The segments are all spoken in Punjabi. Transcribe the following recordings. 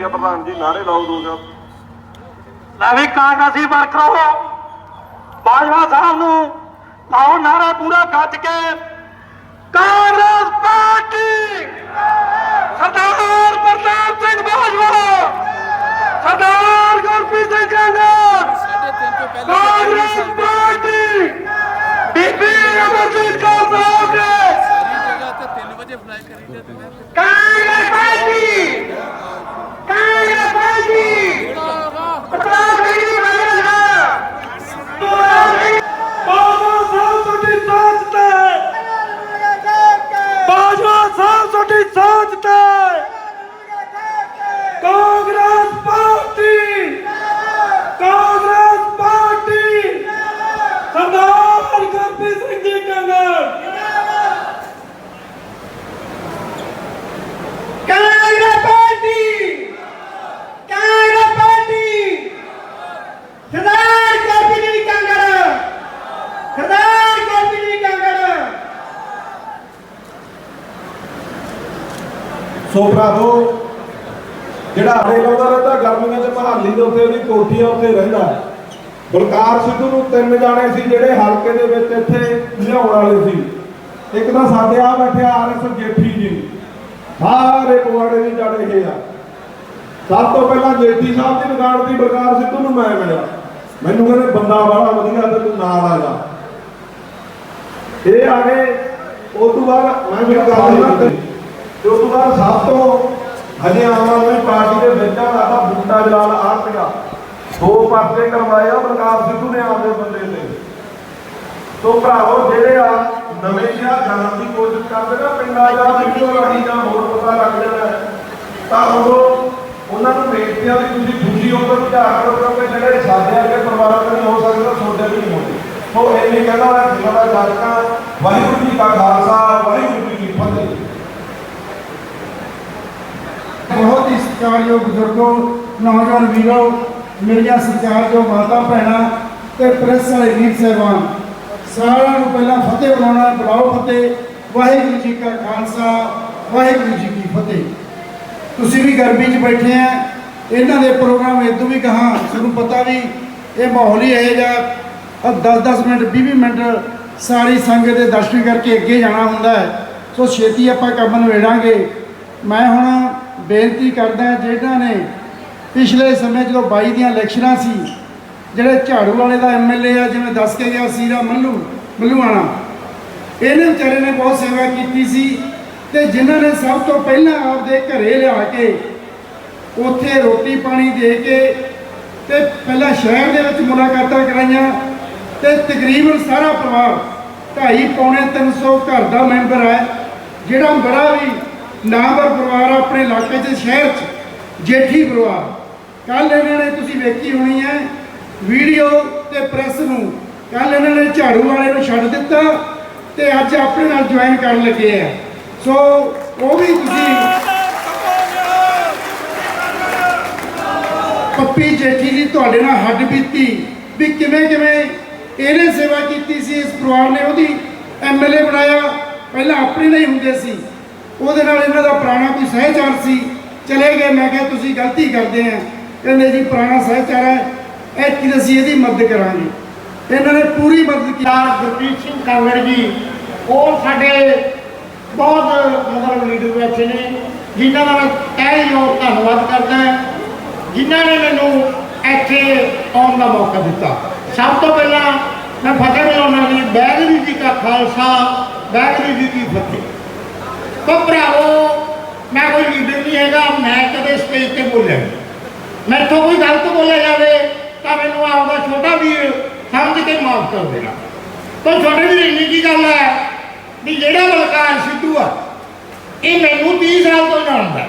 ਬੇਨਤੀ ਆ ਪ੍ਰਧਾਨ ਜੀ, ਨਾਰੇ ਲਾਓ ਦੋ ਚਾਰ। ਲੈ ਵੀ ਕਾਂਗਰਸੀ ਵਰਕਰੋ ਬਾਜਵਾ ਸਾਹਿਬ ਨੂੰ ਲਾਓ ਨਾਰਾ ਪੂਰਾ ਗੱਜ ਕੇ। ਕਾਂਗਰਸ ਪਾਰਟੀ! ਸਰਦਾਰ ਪ੍ਰਤਾਪ ਸਿੰਘ ਬਾਜਵਾ ਸਰਦਾਰ ਗੁਰਪ੍ਰੀਤ ਸਿੰਘ ਕਾਂਗਰਸ ਕਾਂਗਰਸ ਪਾਰਟੀ ਬੀਬੀ ਅਮਰਜੀਤ ਕੌਰ ਸਾਹਿਬ ਦੇ ਕਾਂਗਰਸ ਪਾਰਟੀ ਕਾਂਗਰਸ ਪਾਰਟੀ ਪ੍ਰਤਾਪ ਸਿੰਘ ਜੀ ਬਾਜਵਾ ਸਾਹਿਬ ਤੁਹਾਡੀ ਸੋਚ ਤੇ ਬਾਜਵਾ ਸਾਹਿਬ ਤੁਹਾਡੀ ਸੋਚ ਤੇ Congress party Congress party Sardar Gurpreet Singh ji Congress Congress party Congress party Sardar Gurpreet Singh Congress Sardar Gurpreet Singh Congress ਸੋ ਭਰਾਵੋ ਜਿਹੜਾ ਆੜੇ ਲਾਉਂਦਾ ਰਹਿੰਦਾ, ਗਰਮੀਆਂ 'ਚ ਮਹਾਲੀ ਦੇ ਉੱਤੇ, ਉਹਦੀ ਕੋਠੀ ਆ ਉੱਥੇ ਰਹਿੰਦਾ। ਬਲਕਾਰ ਸਿੱਧੂ ਨੂੰ ਤਿੰਨ ਜਾਣੇ ਸੀ ਜਿਹੜੇ ਹਲਕੇ ਦੇ ਵਿੱਚ ਇੱਥੇ ਲਿਆਉਣ ਵਾਲੇ ਸੀ। ਇੱਕ ਤਾਂ ਸਾਡੇ ਆ ਬੈਠਿਆ ਆਰਐਸ ਜੇਠੀ ਜੀ। ਸਾਰੇ ਪਵਾੜੇ ਦੀ ਜੜ ਇਹ ਆ। ਸਭ ਤੋਂ ਪਹਿਲਾਂ ਜੇਠੀ ਸਾਹਿਬ ਦੀ ਦੁਕਾਨ ਦੀ ਬਲਕਾਰ ਸਿੱਧੂ ਨੂੰ ਮੈਂ ਮਿਲਿਆ। ਮੈਨੂੰ ਕਹਿੰਦੇ, ਬੰਦਾ ਬੜਾ ਵਧੀਆ, ਤੇ ਤੂੰ ਨਾਲ ਆ ਜਾ। ਇਹ ਆ ਗਏ। ਉਸ ਤੋਂ ਬਾਅਦ ਮੈਂ ਵੀ ਗੱਲ ਨਾ ਤੇ ਉਸ ਤੋਂ ਬਾਅਦ ਸਭ ਤੋਂ ਹਜੇ ਆਮ ਆਦਮੀ ਪਾਰਟੀ ਦੇ ਵਿੱਚ ਆਦਾ ਬੁੱਟਾ ਜਲਾਲ ਆ ਪਿਆ ਦੋ ਪਾਸੇ ਕਰਵਾਏ ਆ ਬਲਕਾਰ ਸਿੱਧੂ ਨੇ ਆਪਦੇ ਬੰਦੇ ਤੇ। ਸੋ ਭਰਾਵੋ ਜਿਹੜੇ ਆ ਨਵੇਂ ਜਿਹਾ ਜਾਣ ਦੀ ਕੋਸ਼ਿਸ਼ ਕਰਦੇ ਨਾ ਪਿੰਡਾਂ ਜਾਂ ਵੀਡੀਓ ਰਾਹੀਂ ਜਾਂ ਹੋਰ ਪਤਾ ਲੱਗ ਜਾਂਦਾ ਹੈ, ਤਾਂ ਉਹ ਉਹਨਾਂ ਨੂੰ ਬੇਨਤੀ ਆ ਵੀ ਤੁਸੀਂ ਖੁਸ਼ੀ ਹੋ ਕੇ ਵਿਚਾਰ ਕਰੋ ਕਿਉਂਕਿ ਜਿਹੜੇ ਸਾਡੇ ਅੱਗੇ ਪਰਿਵਾਰਾਂ ਦੇ ਨਹੀਂ ਹੋ ਸਕਦਾ ਤੁਹਾਡੇ ਵੀ ਨਹੀਂ ਹੋਣਗੇ। ਸੋ ਇਹ ਕਹਿੰਦਾ ਹੋਇਆ ਜਿੰਨਾ ਦਾ ਜਾਤਕਾ ਵਾਹਿਗੁਰੂ ਜੀ ਕਾ ਖਾਲਸਾ ਵਾਹਿਗੁਰੂ ਜੀ ਕੀ ਫਤਿਹ ਬਹੁਤ ਹੀ ਸਤਿਕਾਰਯੋਗ ਬਜ਼ੁਰਗੋ, ਨੌਜਵਾਨ ਵੀਰੋ, ਮੇਰੀਆਂ ਸਤਿਕਾਰਯੋਗ ਮਾਤਾ ਭੈਣਾਂ ਤੇ ਪ੍ਰੈਸ ਵਾਲੇ ਵੀਰ ਸਹਿਬਾਨ, ਸਾਰਿਆਂ ਨੂੰ ਪਹਿਲਾਂ ਫਤਿਹ ਬੁਲਾਉਣਾ ਬੁਲਾਓ ਫਤਿਹ। ਵਾਹਿਗੁਰੂ ਜੀ ਕਾ ਖਾਲਸਾ, ਵਾਹਿਗੁਰੂ ਜੀ ਕੀ ਫਤਿਹ। ਤੁਸੀਂ ਵੀ ਗਰਮੀ 'ਚ ਬੈਠੇ ਆ, ਇਹਨਾਂ ਦੇ ਪ੍ਰੋਗਰਾਮ ਇਦੋਂ ਵੀ ਕਹਾ ਤੁਹਾਨੂੰ ਪਤਾ ਵੀ ਇਹ ਮਾਹੌਲ ਹੀ ਇਹ ਜਿਹਾ। 10-10 ਮਿੰਟ 20-20 ਮਿੰਟ ਸਾਰੀ ਸੰਗਤ ਦੇ ਦਰਸ਼ਨ ਕਰਕੇ ਅੱਗੇ ਜਾਣਾ ਹੁੰਦਾ ਹੈ। ਸੋ ਛੇਤੀ ਆਪਾਂ ਕੰਮ ਨਿਬੇੜਾਂਗੇ। ਮੈਂ ਹੁਣ ਬੇਨਤੀ ਕਰਦਾ ਜਿਹੜਾ ਨੇ ਪਿਛਲੇ ਸਮੇਂ ਜਦੋਂ 22 ਦੀਆਂ ਇਲੈਕਸ਼ਨਾਂ ਸੀ, ਜਿਹੜੇ ਝਾੜੂ ਵਾਲੇ ਦਾ ਐਮਐਲਏ ਆ, ਜਿਵੇਂ ਦੱਸ ਕੇ ਗਿਆ ਸੀਰਾ ਮੱਲੂ, ਮੱਲੂਆਣਾ, ਇਹਨੇ ਵਿਚਾਰੇ ਨੇ ਬਹੁਤ ਸੇਵਾ ਕੀਤੀ ਸੀ ਤੇ ਜਿਨ੍ਹਾਂ ਨੇ ਸਭ ਤੋਂ ਪਹਿਲਾਂ ਆਪਦੇ ਘਰੇ ਲਿਆ ਕੇ ਉੱਥੇ ਰੋਟੀ ਪਾਣੀ ਦੇ ਕੇ ਤੇ ਪਹਿਲਾਂ ਸ਼ਹਿਰ ਦੇ ਵਿੱਚ ਮੁਲਾਕਾਤਾਂ ਕਰਾਈਆਂ ਤੇ ਤਕਰੀਬਨ ਸਾਰਾ ਪਰਿਵਾਰ ਢਾਈ ਪੌਣੇ 300 ਘਰ ਦਾ ਮੈਂਬਰ ਹੈ, ਜਿਹੜਾ ਬੜਾ ਵੀ ਨਾਮਵਰ ਪਰਿਵਾਰ ਆ ਆਪਣੇ ਇਲਾਕੇ 'ਚ, ਸ਼ਹਿਰ 'ਚ, ਜੇਠੀ ਪਰਿਵਾਰ। ਕੱਲ ਇਹਨਾਂ ਨੇ ਤੁਸੀਂ ਵੇਖੀ ਹੋਣੀ ਹੈ, ਵੀਡੀਓ ਤੇ ਪ੍ਰੈਸ ਨੂੰ। ਕੱਲ ਇਹਨਾਂ ਨੇ ਝਾੜੂ ਵਾਲੇ ਨੂੰ ਛੱਡ ਦਿੱਤਾ ਤੇ ਅੱਜ ਆਪਣੇ ਨਾਲ ਜੁਆਇਨ ਕਰਨ ਲੱਗੇ ਆ। ਸੋ ਉਹ ਵੀ ਤੁਸੀਂ ਪੱਪੀ ਜੇਠੀ ਦੀ ਤੁਹਾਡੇ ਨਾਲ ਹੱਡ ਬੀਤੀ ਵੀ ਕਿਵੇਂ ਕਿਵੇਂ ਇਹਨੇ ਸੇਵਾ ਕੀਤੀ ਸੀ ਇਸ ਪਰਿਵਾਰ ਨੇ, ਉਹਦੀ ਐਮਐਲਏ ਬਣਾਇਆ। ਪਹਿਲਾਂ ਆਪਣੇ ਲਈ ਹੁੰਦੇ ਸੀ। ਉਹਦੇ ਨਾਲ ਇਹਨਾਂ ਦਾ ਪੁਰਾਣਾ ਕੋਈ ਸਹਿਚਾਰ ਸੀ? ਚਲੇ ਗਏ, ਮੈਂ ਕਿਹਾ, ਤੁਸੀਂ ਗਲਤੀ ਕਰਦੇ ਆ। ਕਹਿੰਦੇ, ਜੀ, ਪੁਰਾਣਾ ਸਹਿਚਾਰ ਹੈ। ਇਹ ਕਿ ਅਸੀਂ ਇਹਦੀ ਮਦਦ ਕਰਾਂਗੇ। ਇਹਨਾਂ ਨੇ ਪੂਰੀ ਮਦਦ ਕੀਤੀ। ਗੁਰਪ੍ਰੀਤ ਸਿੰਘ ਕਾਂਗੜ ਜੀ, ਉਹ ਸਾਡੇ ਬਹੁਤ ਮਤਲਬ ਲੀਡਰ ਬੈਠੇ ਨੇ, ਜਿਨ੍ਹਾਂ ਦਾ ਮੈਂ ਤਹਿ ਦਿਲੋਂ ਧੰਨਵਾਦ ਕਰਦਾ ਜਿਨ੍ਹਾਂ ਨੇ ਮੈਨੂੰ ਇੱਥੇ ਆਉਣ ਦਾ ਮੌਕਾ ਦਿੱਤਾ। ਸਭ ਤੋਂ ਪਹਿਲਾਂ ਮੈਂ ਫਤਿਹ ਬੁਲਾਉਣਾ ਜੀ ਵਾਹਿਗੁਰੂ ਜੀ ਕਾ ਖਾਲਸਾ ਵਾਹਿਗੁਰੂ ਜੀ ਕੀ ਫਤਿਹ। ਤੋ ਭਰਾਵੋ, ਮੈਂ ਕੋਈ ਲੀਡਰ ਨਹੀਂ ਹੈਗਾ, ਮੈਂ ਕਦੇ ਸਟੇਜ ਤੇ ਬੋਲਿਆ ਨਹੀਂ। ਮੈਥੋਂ ਕੋਈ ਗਲਤ ਬੋਲਿਆ ਜਾਵੇ, ਤਾਂ ਮੈਨੂੰ ਆਪਦਾ ਛੋਟਾ ਵੀਰ ਸਮਝ ਕੇ ਮਾਫ ਕਰ ਦੇਣਾ। ਤਾਂ ਛੋਟੇ ਵੀਰ, ਇੰਨੀ ਕੀ ਗੱਲ ਹੈ ਵੀ ਜਿਹੜਾ ਬਲਕਾਰ ਸਿੱਧੂ ਆ, ਇਹ ਮੈਨੂੰ 30 ਸਾਲ ਤੋਂ ਜਾਣਦਾ।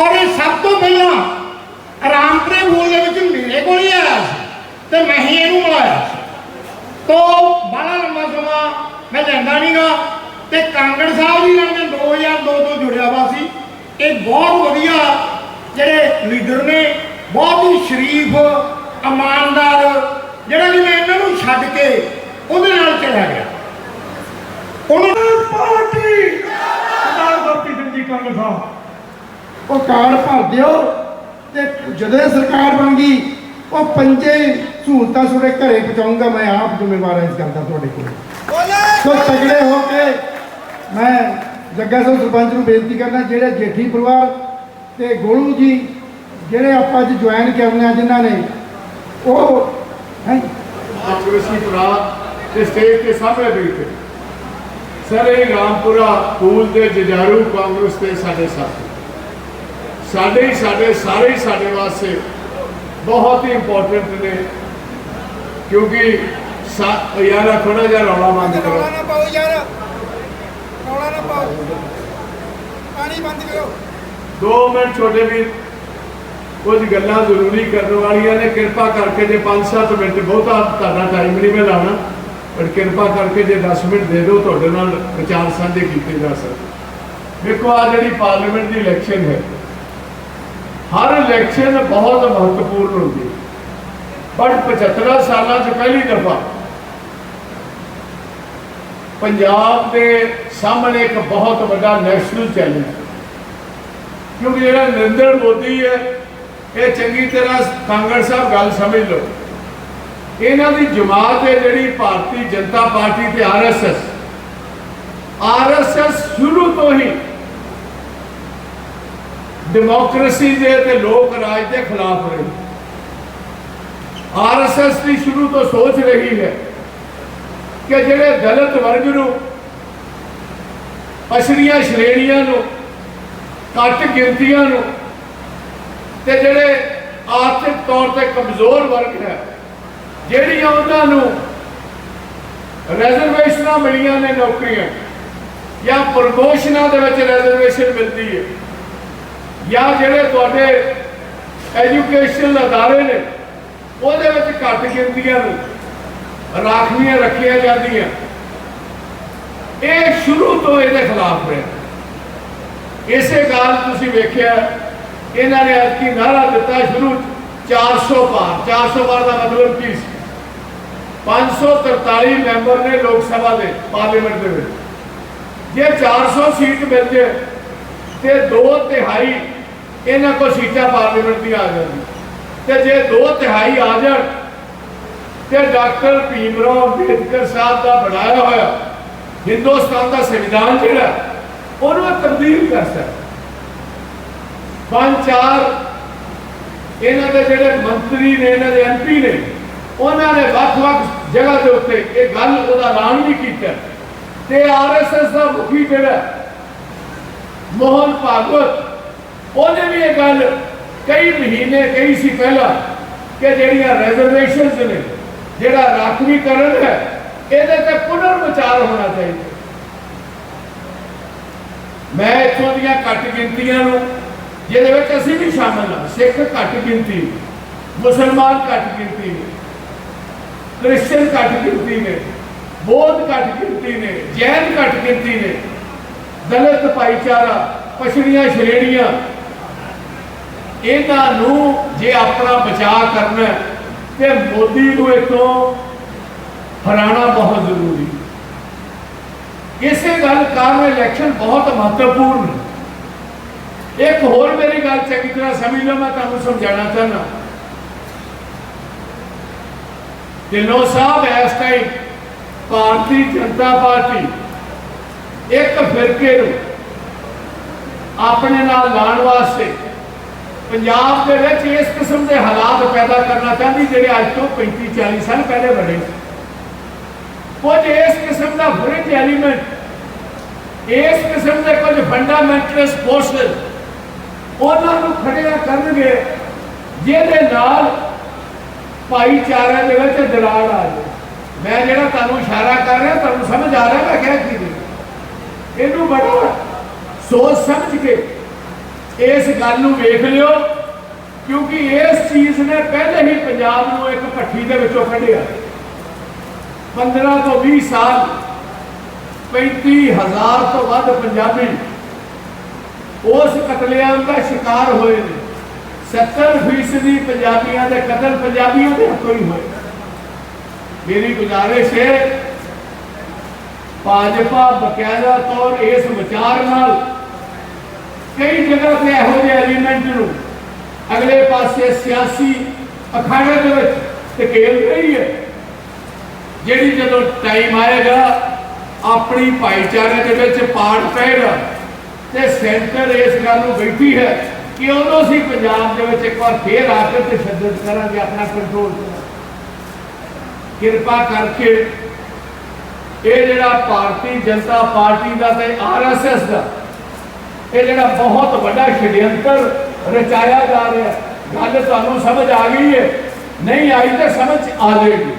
ਔਰ ਇਹ ਸਭ ਤੋਂ ਪਹਿਲਾਂ ਰਾਮਪੁਰੇ ਮੂਲ ਦੇ ਵਿੱਚ ਮੇਰੇ ਕੋਲ ਹੀ ਆਇਆ ਸੀ ਤੇ ਮੈਂ ਹੀ ਇਹਨੂੰ ਮਿਲਾਇਆ ਸੀ। ਤੋ ਬੜਾ ਲੰਮਾ ਸਮਾਂ ਮੈਂ ਲੈਂਦਾ ਨਹੀਂਗਾ ਤੇ ਕਾਂਗੜ ਸਾਹਿਬ ਜੀ ਨਾਲ ਮੈਂ 2002 ਤੋਂ ਜੁੜਿਆ ਵਾ ਸੀ। ਇਹ ਬਹੁਤ ਵਧੀਆ ਜਿਹੜੇ ਲੀਡਰ ਨੇ ਬਹੁਤ ਹੀ ਸ਼ਰੀਫ ਇਮਾਨਦਾਰ ਜਿਹੜਾ ਕਿ ਮੈਂ ਇਹਨਾਂ ਨੂੰ ਛੱਡ ਕੇ ਉਹਦੇ ਨਾਲ ਚਲਾ ਗਿਆ। ਉਹਨਾਂ ਪਾਰਟੀ! ਸਰਦਾਰ ਗੁਰਪ੍ਰੀਤ ਸਿੰਘ ਜੀ ਕਾਂਗਰਸ ਸਾਹਿਬ। ਉਹ ਕਾਰਡ ਭਰ ਦਿਓ ਤੇ ਜਦੋਂ ਸਰਕਾਰ ਬਣ ਗਈ ਉਹ ਪੰਜੇ ਸਹੂਲਤਾਂ ਤੁਹਾਡੇ ਘਰੇ ਪਹੁੰਚਾਊਂਗਾ ਮੈਂ ਆਪ ਜ਼ਿੰਮੇਵਾਰ ਹਾਂ ਇਸ ਗੱਲ ਦਾ ਤੁਹਾਡੇ ਕੋਲ। ਸੋ ਤਗੜੇ ਹੋ ਕੇ ਮੈਂ ਜੱਗਾ ਸਿੰਘ ਸਰਪੰਚ ਨੂੰ ਬੇਨਤੀ ਕਰਨਾ ਜਿਹੜੇ ਜੇਠੀ ਪਰਿਵਾਰ ਤੇ ਗੋਲੂ ਜੀ ਜਿਹੜੇ ਆਪਾਂ ਅੱਜ ਜੁਆਇਨ ਕਰਨੇ ਆ ਜਿਨ੍ਹਾਂ ਨੇ ਉਹ ਹੈ? ਕਾਂਗਰਸੀ ਭਰਾ ਤੇ ਸਟੇਜ ਦੇ ਸਾਹਮਣੇ ਬੈਠੇ। ਸਰ ਇਹ ਰਾਮਪੁਰਾ ਫੂਲ ਦੇ ਜਜਾਰੂ ਕਾਂਗਰਸ ਦੇ ਸਾਡੇ ਸਾਥੀ। ਸਾਡੇ ਹੀ ਸਾਡੇ ਸਾਰੇ ਹੀ ਸਾਡੇ ਵਾਸਤੇ ਬਹੁਤ ਹੀ ਇੰਪੋਰਟੈਂਟ ਨੇ ਕਿਉਂਕਿ ਸਾ- ਯਾਰ ਥੋੜਾ ਜਿਹਾ ਰੌਲਾ ਬੰਦ ਕਰੋ ਨਾ ਪਾਓ ਪਾਣੀ ਬੰਦ ਕਰੋ। 2 ਮਿੰਟ ਛੋਟੇ ਵੀਰ, ਕੁਝ ਗੱਲਾਂ ਜ਼ਰੂਰੀ ਕਰਨ ਵਾਲੀਆਂ ਨੇ, ਕਿਰਪਾ ਕਰਕੇ ਜੇ 5-7 ਮਿੰਟ, ਬਹੁਤਾ ਤੁਹਾਡਾ ਟਾਈਮ ਨਹੀਂ ਮੈਂ ਲਾਉਣਾ, ਪਰ ਕਿਰਪਾ ਕਰਕੇ ਜੇ 10 ਮਿੰਟ ਦੇ ਦਿਓ, ਤੁਹਾਡੇ ਨਾਲ ਵਿਚਾਰ ਸਾਂਝੇ ਕੀਤੇ ਜਾ ਸਕਦੇ। ਵੇਖੋ ਆ ਜਿਹੜੀ ਪਾਰਲੀਮੈਂਟ ਦੀ ਇਲੈਕਸ਼ਨ ਹੈ, ਹਰ ਇਲੈਕਸ਼ਨ ਬਹੁਤ ਮਹੱਤਵਪੂਰਨ ਹੁੰਦੀ ਬਟ 75 ਸਾਲਾਂ 'ਚ ਪਹਿਲੀ ਦਫਾ ਪੰਜਾਬ ਦੇ ਸਾਹਮਣੇ ਇੱਕ ਬਹੁਤ ਵੱਡਾ ਨੈਸ਼ਨਲ ਚੈਲੰਜ ਹੈ। ਕਿਉਂਕਿ ਜਿਹੜਾ ਨਰਿੰਦਰ ਮੋਦੀ ਹੈ, ਇਹ ਚੰਗੀ ਤਰ੍ਹਾਂ ਕਾਂਗੜ ਸਾਹਿਬ ਗੱਲ ਸਮਝ ਲਓ। ਇਹਨਾਂ ਦੀ ਜਮਾਤ ਹੈ ਜਿਹੜੀ ਭਾਰਤੀ ਜਨਤਾ ਪਾਰਟੀ ਤੇ ਆਰਐਸਐਸ ਆਰਐਸਐਸ ਸ਼ੁਰੂ ਤੋਂ ਹੀ ਡੈਮੋਕ੍ਰੇਸੀ ਦੇ ਤੇ ਲੋਕ ਰਾਜ ਦੇ ਖਿਲਾਫ ਰਹੀ। ਆਰਐਸਐਸ ਦੀ ਸ਼ੁਰੂ ਤੋਂ ਸੋਚ ਰਹੀ ਹੈ। ਕਿ ਜਿਹੜੇ ਦਲਿਤ ਵਰਗ ਨੂੰ, ਪਛੜੀਆਂ ਸ਼੍ਰੇਣੀਆਂ ਨੂੰ, ਘੱਟ ਗਿਣਤੀਆਂ ਨੂੰ, ਤੇ ਜਿਹੜੇ ਆਰਥਿਕ ਤੌਰ ਤੇ ਕਮਜ਼ੋਰ ਵਰਗ ਹੈ, ਜਿਹੜੀਆਂ ਉਹਨਾਂ ਨੂੰ ਰੈਜ਼ਰਵੇਸ਼ਨਾਂ ਮਿਲੀਆਂ ਨੇ ਨੌਕਰੀਆਂ, ਜਾਂ ਪ੍ਰਮੋਸ਼ਨਾਂ ਦੇ ਵਿੱਚ ਰੈਜ਼ਰਵੇਸ਼ਨ ਮਿਲਦੀ ਹੈ, ਜਾਂ ਜਿਹੜੇ ਤੁਹਾਡੇ ਐਜੂਕੇਸ਼ਨਲ ਅਦਾਰੇ ਨੇ, ਉਹਦੇ ਵਿੱਚ ਘੱਟ ਗਿਣਤੀਆਂ ਨੂੰ ਰਾਖਵੀਆਂ ਰੱਖੀਆਂ ਜਾਂਦੀਆਂ। ਇਹ ਸ਼ੁਰੂ ਤੋਂ ਇਹਦੇ ਖਿਲਾਫ ਰਿਹਾ ਇਸੇ ਗੱਲ ਤੁਸੀਂ ਵੇਖਿਆ, ਇਹਨਾਂ ਨੇ ਅੱਜ ਕੀ ਨਾਰਾ ਦਿੱਤਾ ਸ਼ੁਰੂ 'ਚ 400 ਪਾਰ 400 ਪਾਰ ਦਾ ਮਤਲਬ ਕੀ ਸੀ? 543 ਮੈਂਬਰ ਨੇ ਲੋਕ ਸਭਾ ਦੇ, ਪਾਰਲੀਮੈਂਟ ਦੇ ਵਿੱਚ। ਜੇ 400 ਸੀਟ ਮਿਲ ਜੇ, ਤੇ ਦੋ ਤਿਹਾਈ ਇਹਨਾਂ ਕੋਲ ਸੀਟਾਂ ਪਾਰਲੀਮੈਂਟ ਦੀਆਂ ਆ ਜਾਂਦੀ ਤੇ ਜੇ ਦੋ ਤਿਹਾਈ ਆ ਜਾਣ ਤੇ ਡਾਕਟਰ ਭੀਮਰਾਓ ਅੰਬੇਦਕਰ ਸਾਹਿਬ ਦਾ ਬਣਾਇਆ ਹੋਇਆ ਹਿੰਦੁਸਤਾਨ ਦਾ ਸੰਵਿਧਾਨ ਜਿਹੜਾ, ਉਹਨੂੰ ਤਬਦੀਲ ਕਰ ਸਕਦਾ। ਪੰਜ ਚਾਰ ਇਹਨਾਂ ਦੇ ਜਿਹੜੇ ਮੰਤਰੀ ਨੇ, ਇਹਨਾਂ ਦੇ ਐਮਪੀ ਨੇ, ਉਹਨਾਂ ਨੇ ਵੱਖ-ਵੱਖ ਜਗ੍ਹਾ ਦੇ ਉੱਤੇ ਇਹ ਗੱਲ, ਉਹਦਾ ਐਲਾਨ ਵੀ ਕੀਤਾ। ਤੇ ਆਰਐਸਐਸ ਦਾ ਮੁਖੀ ਜਿਹੜਾ ਮੋਹਨ ਭਾਗਵਤ, ਉਹਨੇ ਵੀ ਇਹ ਗੱਲ ਕਈ ਮਹੀਨੇ ਕਈ ਸੀ ਪਹਿਲਾਂ ਕਿ ਜਿਹੜੀਆਂ ਰੈਜ਼ਰਵੇਸ਼ਨਸ ਨੇ ਜਿਹੜਾ ਰਾਖਵੀਕਰਨ ਹੈ ਇਹਦੇ ਤੇ ਪੁਨਰ ਵਿਚਾਰ ਹੋਣਾ ਚਾਹੀਦਾ। ਮੈਂ ਇੱਥੋਂ ਦੀਆਂ ਘੱਟ ਗਿਣਤੀਆਂ ਨੂੰ ਜਿਹਦੇ ਵਿੱਚ ਅਸੀਂ ਵੀ ਸ਼ਾਮਲ ਹਾਂ ਸਿੱਖ ਘੱਟ ਗਿਣਤੀ ਮੁਸਲਮਾਨ ਘੱਟ ਗਿਣਤੀ ਨੇ ਕ੍ਰਿਸਚੀਅਨ ਘੱਟ ਗਿਣਤੀ ਨੇ ਬੌਧ ਘੱਟ ਗਿਣਤੀ ਨੇ ਜੈਨ ਘੱਟ ਗਿਣਤੀ ਨੇ ਦਲਿਤ ਭਾਈਚਾਰਾ ਪਛੜੀਆਂ ਸ਼੍ਰੇਣੀਆਂ ਇਹਨਾਂ ਨੂੰ ਜੇ ਆਪਣਾ ਬਚਾਅ ਕਰਨਾ ਹੈ, ਤੇ ਮੋਦੀ ਨੂੰ ਇਤੋਂ ਹਰਾਣਾ ਬਹੁਤ ਜ਼ਰੂਰੀ ਇਸੇ ਗੱਲ ਕਾਰਨ ਇਲੈਕਸ਼ਨ ਬਹੁਤ ਮਹੱਤਵਪੂਰਨ ਹੈ। ਇੱਕ ਹੋਰ ਮੇਰੀ ਗੱਲ ਚੰਗੀ ਤਰ੍ਹਾਂ ਸਮਝ ਲਓ, ਮੈਂ ਤੁਹਾਨੂੰ ਸਮਝਾਉਣਾ ਚਾਹਨਾ ਢਿੱਲੋਂ ਸਾਹਿਬ ਇਸ ਟਾਈਮ ਭਾਰਤੀ ਜਨਤਾ ਪਾਰਟੀ ਇੱਕ ਫਿਰਕੇ ਨੂੰ ਆਪਣੇ ਨਾਲ ਲਾਉਣ ਵਾਸਤੇ ਪੰਜਾਬ ਦੇ ਵਿੱਚ ਇਸ ਕਿਸਮ ਦੇ ਹਾਲਾਤ ਪੈਦਾ ਚਾਹੁੰਦੀ ਜਿਹੜੇ ਅੱਜ ਤੋਂ 35 40 ਸਾਲ ਪਹਿਲੇ ਬਣੇ। ਕੁਝ ਇਸ ਕਿਸਮ ਦਾ ਫਰਿੰਜ ਐਲੀਮੈਂਟ ਇਸ ਕਿਸਮ ਦੇ ਕੁਝ ਫੰਡਾਮੈਂਟਲਿਸਟ ਫੋਰਸਸ ਉਹਨਾਂ ਨੂੰ ਖੜਿਆ ਕਰਨਗੇ, ਜਿਹਦੇ ਨਾਲ ਭਾਈਚਾਰੇ ਦੇ ਵਿੱਚ ਦਰਾੜ ਆ ਜਾਵੇ ਮੈਂ ਜਿਹੜਾ ਤੁਹਾਨੂੰ ਇਸ਼ਾਰਾ ਕਰ ਰਿਹਾ, ਤੁਹਾਨੂੰ ਸਮਝ ਆ ਰਿਹਾ ਮੈਂ ਕਿਹਾ ਕੀ ਰਿਹਾ ਇਹਨੂੰ ਬੜਾ ਸੋਚ ਸਮਝ ਕੇ ਇਸ ਗੱਲ ਨੂੰ ਵੇਖ ਲਿਓ। ਕਿਉਂਕਿ ਇਸ ਚੀਜ਼ ਨੇ ਪਹਿਲੇ ਹੀ ਪੰਜਾਬ ਨੂੰ ਇੱਕ ਭੱਠੀ ਦੇ ਵਿੱਚੋਂ ਕੱਢਿਆ। 15 ਤੋਂ 20 ਸਾਲ 35000 ਤੋਂ ਵੱਧ ਪੰਜਾਬੀ ਉਸ ਕਤਲੇਆਮ ਦਾ ਸ਼ਿਕਾਰ ਹੋਏ ਨੇ। 70% ਪੰਜਾਬੀਆਂ ਦੇ ਕਤਲ ਪੰਜਾਬੀਆਂ ਦੇ ਹੱਥੋਂ ਹੀ ਹੋਏ। ਮੇਰੀ ਗੁਜ਼ਾਰਿਸ਼ ਹੈ, ਭਾਜਪਾ ਬਕਾਇਦਾ ਤੌਰ ਇਸ ਵਿਚਾਰ ਨਾਲ ਕਈ ਜਗ੍ਹਾ ਤੇ ਇਹੋ ਜਿਹੇ ਐਲੀਮੈਂਟ ਨੂੰ ਅਗਲੇ ਪਾਸੇ ਸਿਆਸੀ ਅਖਾੜੇ ਦੇ ਵਿੱਚ ਧਕੇਲ ਰਹੀ ਹੈ। ਜਿਹੜੀ ਜਦੋਂ ਟਾਈਮ ਆਏਗਾ, ਆਪਣੀ ਭਾਈਚਾਰੇ ਦੇ ਵਿੱਚ ਪਾੜ ਪਏਗਾ ਤੇ ਸੈਂਟਰ ਇਸ ਗੱਲ ਨੂੰ ਬੈਠੀ ਹੈ ਕਿ ਉਦੋਂ ਅਸੀਂ ਪੰਜਾਬ ਦੇ ਵਿੱਚ ਇੱਕ ਵਾਰ ਫੇਰ ਆ ਕੇ ਤਸ਼ੱਦਦ ਕਰਾਂਗੇ, ਆਪਣਾ ਕੰਟਰੋਲ ਕਿਰਪਾ ਕਰਕੇ ਇਹ ਜਿਹੜਾ ਭਾਰਤੀ ਜਨਤਾ ਪਾਰਟੀ ਦਾ ਤੇ ਆਰਐਸਐਸ ਦਾ, ਇਹ ਜਿਹੜਾ ਬਹੁਤ ਵੱਡਾ ਛੜਯੰਤਰ ਰਚਾਇਆ ਜਾ ਰਿਹਾ। ਗੱਲ ਤੁਹਾਨੂੰ ਸਮਝ ਆ ਗਈ ਹੈ ਨਹੀਂ ਆਈ ਤਾਂ ਸਮਝ ਆ ਜਾਏਗੀ।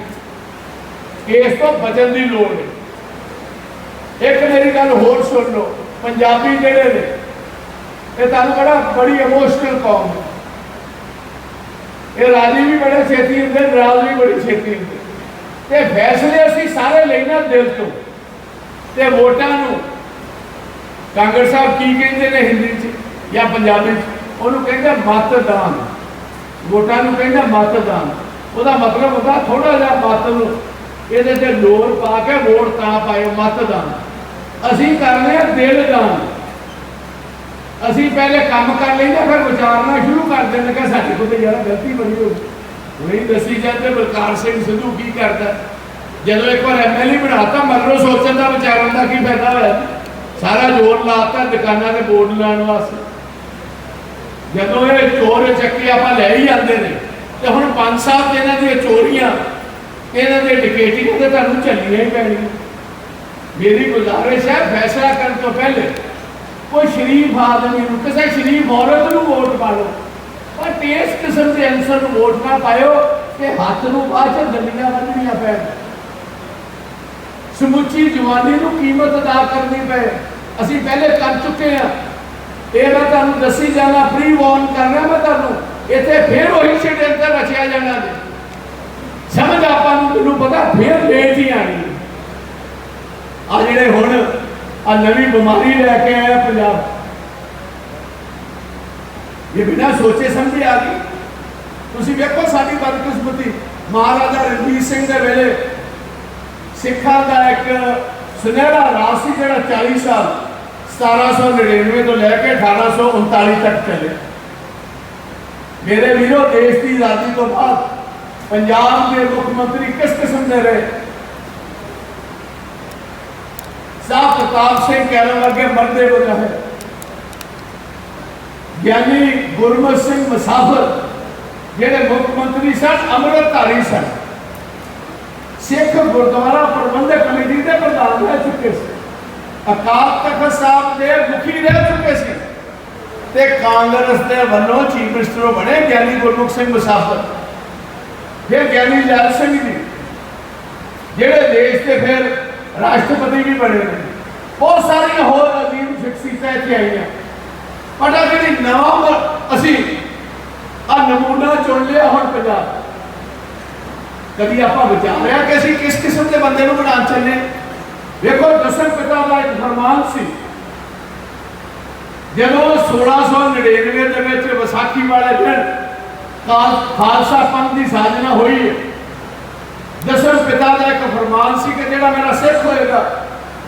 ਇਸ ਤੋਂ ਬਚਣ ਦੀ ਲੋੜ ਹੈ ਇੱਕ ਮੇਰੀ ਗੱਲ ਹੋਰ ਸੁਣ ਲਓ। ਪੰਜਾਬੀ ਜਿਹੜੇ ਨੇ, ਇਹ ਤੁਹਾਨੂੰ ਬੜਾ, ਬੜੀ ਇਮੋਸ਼ਨਲ ਕੌਮ ਹੈ ਇਹ ਰਾਜੀ ਵੀ ਬੜੇ ਛੇਤੀ ਹੁੰਦੇ ਨਾਰਾਜ਼ ਵੀ ਬੜੀ ਛੇਤੀ ਹੁੰਦੇ। ਤੇ ਫੈਸਲੇ ਅਸੀਂ ਸਾਰੇ ਲੈਣਾ ਦਿਲ ਤੋਂ। ਤੇ ਵੋਟਾਂ ਨੂੰ ਕਾਂਗਰਸ ਸਾਹਿਬ ਕੀ ਕਹਿੰਦੇ ਨੇ ਹਿੰਦੀ ਚ ਜਾਂ ਪੰਜਾਬੀ ਚ? ਉਹਨੂੰ ਕਹਿੰਦੇ ਮਤਦਾਨ। ਵੋਟਾਂ ਨੂੰ ਕਹਿੰਦੇ ਮਤਦਾਨ। ਉਹਦਾ ਮਤਲਬ ਹੁੰਦਾ ਥੋੜਾ ਜਿਹਾ ਮਤ ਨੂੰ ਇਹਦੇ ਤੇ ਲੋਰ ਪਾ ਕੇ ਵੋਟ ਤਾਂ ਪਾਇਓ, ਮਤਦਾਨ। ਅਸੀਂ ਕਰਨੇ ਆ ਦਿਲ ਦਾਨ। ਅਸੀਂ ਪਹਿਲੇ ਕੰਮ ਕਰ ਲਈਦਾ, ਫਿਰ ਵਿਚਾਰਨਾ ਸ਼ੁਰੂ ਕਰ ਦਿੰਦੇ ਕਿ ਸਾਡੇ ਕੋਲ ਤੇ ਯਾਰ ਗਲਤੀ ਬਣੀ ਹੋ ਗਈ। ਹੁਣੇ ਹੀ ਦੱਸੀ ਜਾਂਦੇ ਬਲਕਾਰ ਸਿੰਘ ਸਿੱਧੂ ਕੀ ਕਰਦਾ। ਜਦੋਂ ਇੱਕ ਵਾਰ ਐਮਐਲਏ ਬਣਾਤਾ, ਮਗਰੋਂ ਸੋਚਣ ਦਾ ਵਿਚਾਰਨ ਦਾ ਕੀ ਫਾਇਦਾ ਹੋਇਆ? ਸਾਰਾ ਜ਼ੋਰ ਲਾਤਾ ਦੁਕਾਨਾਂ ਤੇ ਬੋਰਡ ਲਾਉਣ ਵਾਸਤੇ। ਜਦੋਂ ਇਹ ਚੋਰ ਚੱਕੇ ਆਪਾਂ ਲੈ ਹੀ ਜਾਂਦੇ ਨੇ, ਤੇ ਹੁਣ ਪੰਜ ਸਾਹਿਬ ਦੇ ਇਹਨਾਂ ਦੀਆਂ ਚੋਰੀਆਂ, ਇਹਨਾਂ ਦੇ ਡਿਕੇਟਿੰਗ ਤੇ ਤੁਹਾਨੂੰ ਚੱਲੀਆਂ ਹੀ ਪੈਣੀਆਂ ਮੇਰੀ ਗੁਜ਼ਾਰਿਸ਼ ਹੈ, ਫੈਸਲਾ ਕਰਨ ਤੋਂ ਪਹਿਲੇ ਕੋਈ ਸ਼ਰੀਫ ਆਦਮੀ ਨੂੰ, ਕਿਸੇ ਸ਼ਰੀਫ ਔਰਤ ਨੂੰ ਵੋਟ ਪਾ ਲਓ। ਪਰ ਇਸ ਕਿਸਮ ਦੇ ਅਨਸਰ ਨੂੰ ਵੋਟ ਨਾ ਪਾਇਓ ਕਿ ਹੱਥ ਨੂੰ ਬਾਅਦ ਚ ਦਲੀਆਂ ਵੱਢਣੀਆਂ ਪੈਣ। ਸਮੁੱਚੀ ਜਵਾਨੀ ਨੂੰ ਕੀਮਤ ਅਦਾ ਕਰਨੀ ਪਏ। ਅਸੀਂ ਪਹਿਲੇ ਕਰ ਚੁੱਕੇ ਹਾਂ। ਇਹ ਮੈਂ ਤੁਹਾਨੂੰ ਦੱਸੀ ਜਾਣਾ ਪ੍ਰੀ ਵਾਰਨ ਕਰ ਰਿਹਾ ਮੈਂ ਤੁਹਾਨੂੰ। ਇੱਥੇ ਫੇਰ ਉਹੀ ਛੇੜੰਤਰ ਰਚਿਆ ਜਾਣਾ ਜੀ। ਸਮਝ ਆਪਾਂ ਨੂੰ, ਮੈਨੂੰ ਪਤਾ, ਫੇਰ ਲੇਟ ਹੀ ਆਣੀ। ਆ ਜਿਹੜੇ ਹੁਣ ਆ ਨਵੀਂ ਬਿਮਾਰੀ ਲੈ ਕੇ ਆਇਆ ਪੰਜਾਬ। ਇਹ ਬਿਨਾਂ ਸੋਚੇ ਸਮਝੇ ਆ ਗਈ। ਤੁਸੀਂ ਵੇਖੋ ਸਾਡੀ ਬਦਕਿਸਮਤੀ। ਮਹਾਰਾਜਾ ਰਣਜੀਤ ਸਿੰਘ ਦੇ ਵੇਲੇ ਸਿੱਖਾਂ ਦਾ ਇੱਕ ਸੁਨਹਿਰਾ ਰਾਜ ਸੀ ਜਿਹੜਾ 40 ਸਾਲ 1799 ਤੋਂ ਲੈ ਕੇ 1839 ਤੱਕ ਚੱਲੇ ਮੇਰੇ ਵੀਰੋ ਦੇਸ਼ ਦੀ ਆਜ਼ਾਦੀ ਤੋਂ ਬਾਅਦ ਪੰਜਾਬ ਦੇ ਮੁੱਖ ਮੰਤਰੀ ਕਿਸ ਕਿਸਮ ਦੇ ਰਹੇ ਸਾਹ ਪ੍ਰਤਾਪ ਸਿੰਘ ਕਹਿਣ ਲੱਗੇ ਮਰਦੇ ਹੋ ਜਾਏ ਗਿਆਨੀ ਗੁਰਮਤ ਸਿੰਘ ਮੁਸਾਫਰ ਜਿਹੜੇ ਮੁੱਖ ਮੰਤਰੀ ਸਨ ਅੰਮ੍ਰਿਤਧਾਰੀ ਸਨ ਸਿੱਖ ਗੁਰਦੁਆਰਾ ਪ੍ਰਬੰਧਕ ਕਮੇਟੀ ਦੇ ਪ੍ਰਧਾਨ ਰਹਿ ਚੁੱਕੇ ਸੀ ਅਕਾਲ ਤਖਤ ਸਾਹਿਬ ਦੇ ਮੁਖੀ ਰਹਿ ਚੁੱਕੇ ਸੀ। ਤੇ ਕਾਂਗਰਸ ਦੇ ਵੱਲੋਂ ਚੀਫ ਮਿਨਿਸਟਰ ਬਣੇ ਗਿਆਨੀ ਗੁਰਮੁਖ ਸਿੰਘ ਮੁਸਾਫਰ। ਫਿਰ ਗਿਆਨੀ ਲਾਲ ਸਿੰਘ ਜੀ। ਜਿਹੜੇ ਦੇਸ਼ ਦੇ ਫਿਰ ਰਾਸ਼ਟਰਪਤੀ ਵੀ ਬਣੇ ਨੇ। ਬਹੁਤ ਸਾਰੀਆਂ ਹੋਰ ਅਜ਼ੀਮ ਸ਼ਖਸੀਅਤਾਂ ਇੱਥੇ ਆਈਆਂ। ਪਰ ਆਹ ਜਿਹੜੀ ਨਵਾਂ ਅਸੀਂ ਆ ਨਮੂਨਾ ਚੁਣ ਲਿਆ ਹੁਣ ਪੰਜਾਬ। ਕਦੀ ਆਪਾਂ ਵਿਚਾਰਿਆ ਕਿ ਅਸੀਂ ਕਿਸ ਕਿਸਮ ਦੇ ਬੰਦੇ ਨੂੰ ਬਣਾ ਚੱਲੇ। ਦੇਖੋ ਦਸਮ ਪਿਤਾ ਦਾ ਇੱਕ ਫਰਮਾਨ ਸੀ। ਜਦੋਂ 1699 ਦੇ ਵਿੱਚ ਵਿਸਾਖੀ ਵਾਲੇ ਦਿਨ ਖਾਲਸਾ ਪੰਥ ਦੀ ਸਾਜਨਾ ਹੋਈ ਹੈ। ਦਸਮ ਪਿਤਾ ਦਾ ਇੱਕ ਫਰਮਾਨ ਸੀ ਕਿ ਜਿਹੜਾ ਮੇਰਾ ਸਿੱਖ ਹੋਏਗਾ,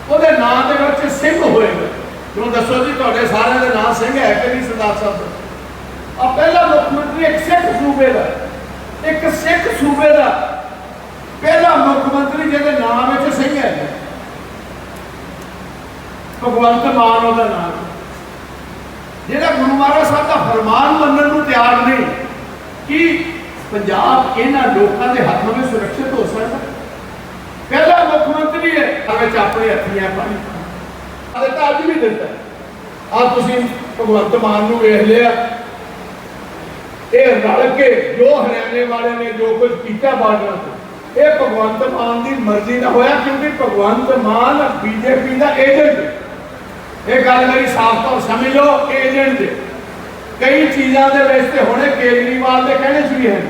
ਉਹਦੇ ਨਾਂ ਦੇ ਵਿੱਚ ਸਿੰਘ ਹੋਏਗਾ। ਤੁਹਾਨੂੰ ਦੱਸੋ ਜੀ, ਤੁਹਾਡੇ ਸਾਰਿਆਂ ਦੇ ਨਾਂ ਸਿੰਘ ਹੈ ਕਿ ਨਹੀਂ ਸਰਦਾਰ ਸਾਹਿਬ? ਆ ਪਹਿਲਾ ਮੁੱਖ ਮੰਤਰੀ ਇੱਕ ਸਿੱਖ ਸੂਬੇ ਦਾ। ਇੱਕ ਸਿੱਖ ਸੂਬੇ ਦਾ ਪਹਿਲਾ ਮੁੱਖ ਮੰਤਰੀ ਜਿਹਦੇ ਨਾਮ ਵਿੱਚ ਸਿੰਘ ਹੈ। ਭਗਵੰਤ ਮਾਨ ਉਹਦਾ ਨਾਮ ਜਿਹੜਾ ਗੁਰੂ ਮਹਾਰਾਜ ਸਾਹਿਬ ਦਾ ਫਰਮਾਨ ਮੰਨਣ ਨੂੰ ਤਿਆਰ ਨਹੀਂ ਕਿ ਪੰਜਾਬ ਇਹਨਾਂ ਲੋਕਾਂ ਦੇ ਹੱਥਾਂ ਵਿੱਚ ਸੁਰੱਖਿਅਤ ਹੋ ਸਕਦਾ ਪਹਿਲਾ ਮੁੱਖ ਮੰਤਰੀ ਹੈ ਵਿੱਚ ਆਪਣੇ ਹੱਥੀਆਂ ਪਾਣੀ ਆ ਦਿੱਤਾ ਅੱਜ ਵੀ ਦਿੰਦਾ ਆ ਤੁਸੀਂ ਭਗਵੰਤ ਮਾਨ ਨੂੰ ਵੇਖ ਲਿਆ। ਇਹ ਰਲ ਕੇ ਜੋ ਹਰਿਆਣੇ ਵਾਲੇ ਨੇ ਜੋ ਕੁਝ ਕੀਤਾ ਬਾਜਵਾ ਤੋਂ, ਇਹ ਭਗਵੰਤ ਮਾਨ ਦੀ ਮਰਜ਼ੀ ਨਾਲ ਹੋਇਆ ਕਿਉਂਕਿ ਭਗਵੰਤ ਮਾਨ ਬੀਜੇਪੀ ਦਾ ਏਜੰਟ ਹੈ। ਇਹ ਗੱਲ ਮੇਰੀ ਸਾਫ਼ ਤੌਰ ਸਮਝ ਲਓ ਏਜੰਟ ਦੇ। ਕਈ ਚੀਜ਼ਾਂ ਦੇ ਵਿੱਚ ਤੇ ਹੁਣੇ ਕੇਜਰੀਵਾਲ ਦੇ ਕਹਿਣੇ 'ਚ ਵੀ ਹੈ